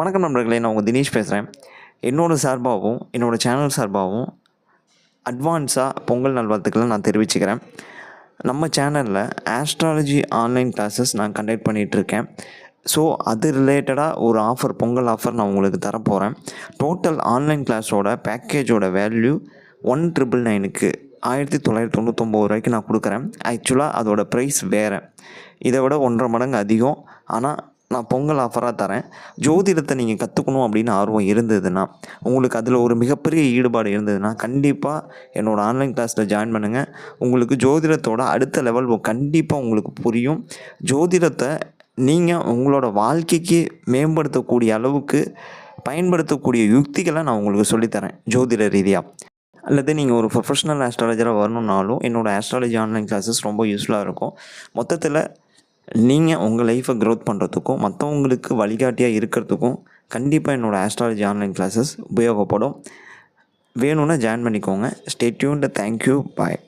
வணக்கம் நண்பர்களே நான் உங்கள் தினேஷ் பேசுகிறேன் என்னோட சார்பாகவும் என்னோடய சேனல் சார்பாகவும் அட்வான்ஸாக பொங்கல் நல்வாழ்த்துக்களை நான் தெரிவிச்சுக்கிறேன். நம்ம சேனலில் ஆஸ்ட்ராலஜி ஆன்லைன் கிளாஸஸ் நான் கண்டக்ட் பண்ணிகிட்ருக்கேன் ஸோ அது ரிலேட்டடாக ஒரு ஆஃபர் பொங்கல் ஆஃபர் நான் உங்களுக்கு தரப்போகிறேன் டோட்டல் ஆன்லைன் கிளாஸோட பேக்கேஜோட வேல்யூ ஒன் ட்ரிபிள் நைனுக்கு ஆயிரத்தி தொள்ளாயிரத்தி தொண்ணூத்தொம்பது ரூபாய்க்கு நான் கொடுக்குறேன். ஆக்சுவலாக அதோடய ப்ரைஸ் வேறு. இதை விட ஒன்றரை மடங்கு அதிகம். ஆனால் நான் பொங்கல் ஆஃபராக தரேன். ஜோதிடத்தை நீங்கள் கற்றுக்கணும் அப்படின்னு ஆர்வம் இருந்ததுன்னா உங்களுக்கு அதில் ஒரு மிகப்பெரிய ஈடுபாடு இருந்ததுன்னா கண்டிப்பாக என்னோடய ஆன்லைன் கிளாஸில் ஜாயின் பண்ணுங்கள் உங்களுக்கு ஜோதிடத்தோட அடுத்த லெவல் கண்டிப்பாக உங்களுக்கு புரியும். ஜோதிடத்தை நீங்கள் உங்களோட வாழ்க்கைக்கு மேம்படுத்தக்கூடிய அளவுக்கு பயன்படுத்தக்கூடிய யுக்திகளை நான் உங்களுக்கு சொல்லித்தரேன் ஜோதிட ரீதியாக அல்லது நீங்கள் ஒரு ப்ரொஃபஷனல் ஆஸ்ட்ராலஜராக வரணுன்னாலும் என்னோடய ஆஸ்ட்ராலஜி ஆன்லைன் கிளாஸஸ் ரொம்ப யூஸ்ஃபுல்லாக இருக்கும். மொத்தத்தில் நீங்கள் உங்கள் லைஃப்பை க்ரோத் பண்ணுறதுக்கும் மற்றவங்களுக்கு வழிகாட்டியாக இருக்கிறதுக்கும் கண்டிப்பாக என்னோடய ஆஸ்ட்ராலஜி ஆன்லைன் கிளாஸஸ் உபயோகப்படும். வேணும்னா ஜாயின் பண்ணிக்கோங்க. Stay thank you bye